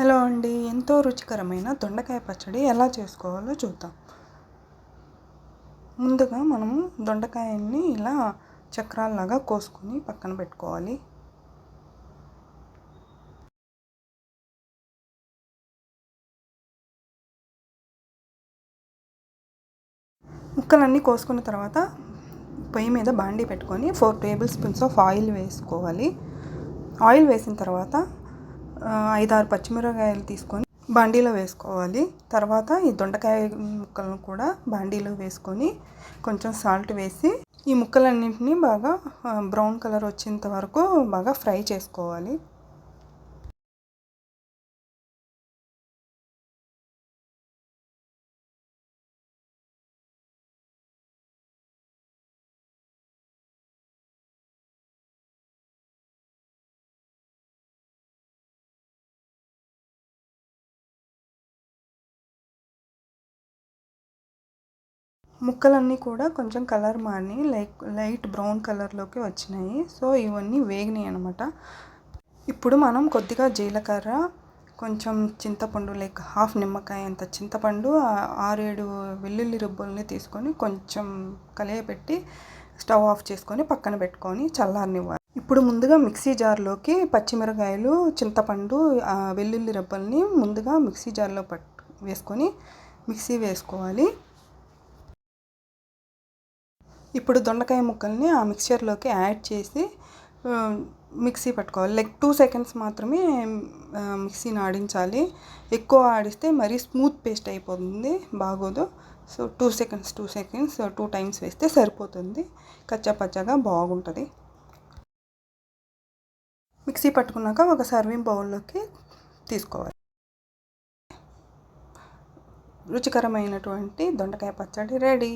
Hello అండి. ఎంతో రుచికరమైన దొండకాయ పచ్చడి ఎలా చేసుకోవాలో చూద్దాం. ముందుగా మనము దొండకాయని ఇలా చక్రాల్లాగా కోసుకొని పక్కన పెట్టుకోవాలి. ముక్కలన్నీ కోసుకున్న తర్వాత పొయ్యి మీద బాండీ పెట్టుకొని four table spoons of oil వేసుకోవాలి. ఆయిల్ వేసిన తర్వాత ఐదారు పచ్చిమిరపకాయలు తీసుకొని బాండీలో వేసుకోవాలి. తర్వాత ఈ దొండకాయ ముక్కలను కూడా బాండీలో వేసుకొని కొంచెం సాల్ట్ వేసి ఈ ముక్కలన్నింటినీ బాగా బ్రౌన్ కలర్ వచ్చేంత వరకు బాగా ఫ్రై చేసుకోవాలి. ముక్కలన్నీ కూడా కొంచెం కలర్ మారి లైక్ లైట్ బ్రౌన్ కలర్లోకి వచ్చినాయి. సో ఇవన్నీ వేగినాయి అనమాట ఇప్పుడు మనం కొద్దిగా జీలకర్ర కొంచెం చింతపండు లైక్ హాఫ్ నిమ్మకాయ అంత చింతపండు ఆరేడు వెల్లుల్లి రుబ్బుల్ని తీసుకొని కొంచెం కలియపెట్టి స్టవ్ ఆఫ్ చేసుకొని పక్కన పెట్టుకొని చల్లారనివ్వాలి. ఇప్పుడు ముందుగా మిక్సీ జార్లోకి పచ్చిమిరకాయలు చింతపండు వెల్లుల్లి రబ్బల్ని ముందుగా మిక్సీ జార్లో పట్టు వేసుకొని మిక్సీ వేసుకోవాలి. ఇప్పుడు దొండకాయ ముక్కల్ని ఆ మిక్చర్లోకి యాడ్ చేసి మిక్సీ పట్టుకోవాలి. లైక్ టూ సెకండ్స్ మాత్రమే మిక్సీని ఆడించాలి. ఎక్కువ ఆడిస్తే మరీ స్మూత్ పేస్ట్ అయిపోతుంది బాగోదు. So two seconds two seconds two times వేస్తే సరిపోతుంది. కచ్చాపచ్చాగా బాగుంటుంది. మిక్సీ పట్టుకున్నాక ఒక సర్వింగ్ బౌల్లోకి తీసుకోవాలి. రుచికరమైనటువంటి దొండకాయ పచ్చడి రెడీ.